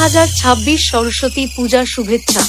হাজার ছাব্বিশ সরস্বতী পূজা শুভেচ্ছা।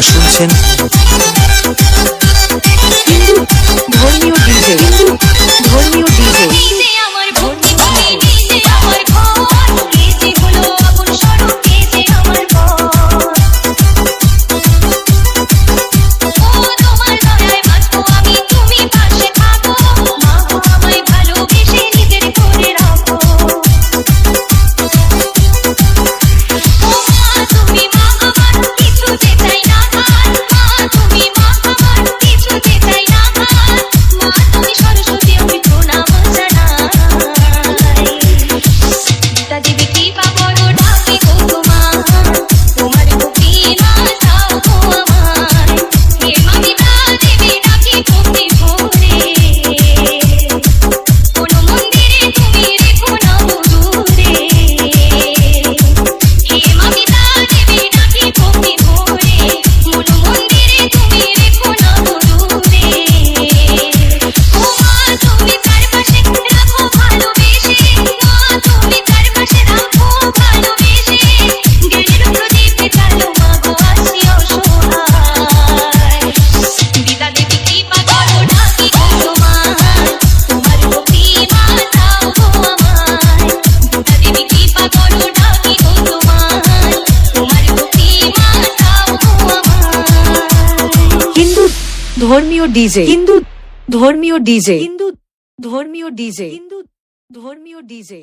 一瞬间。ধর্মীয় ডিজে। হিন্দু ধর্মীয় ডিজে। হিন্দু ধর্মীয় ডিজে। হিন্দু ধর্মীয় ডিজে।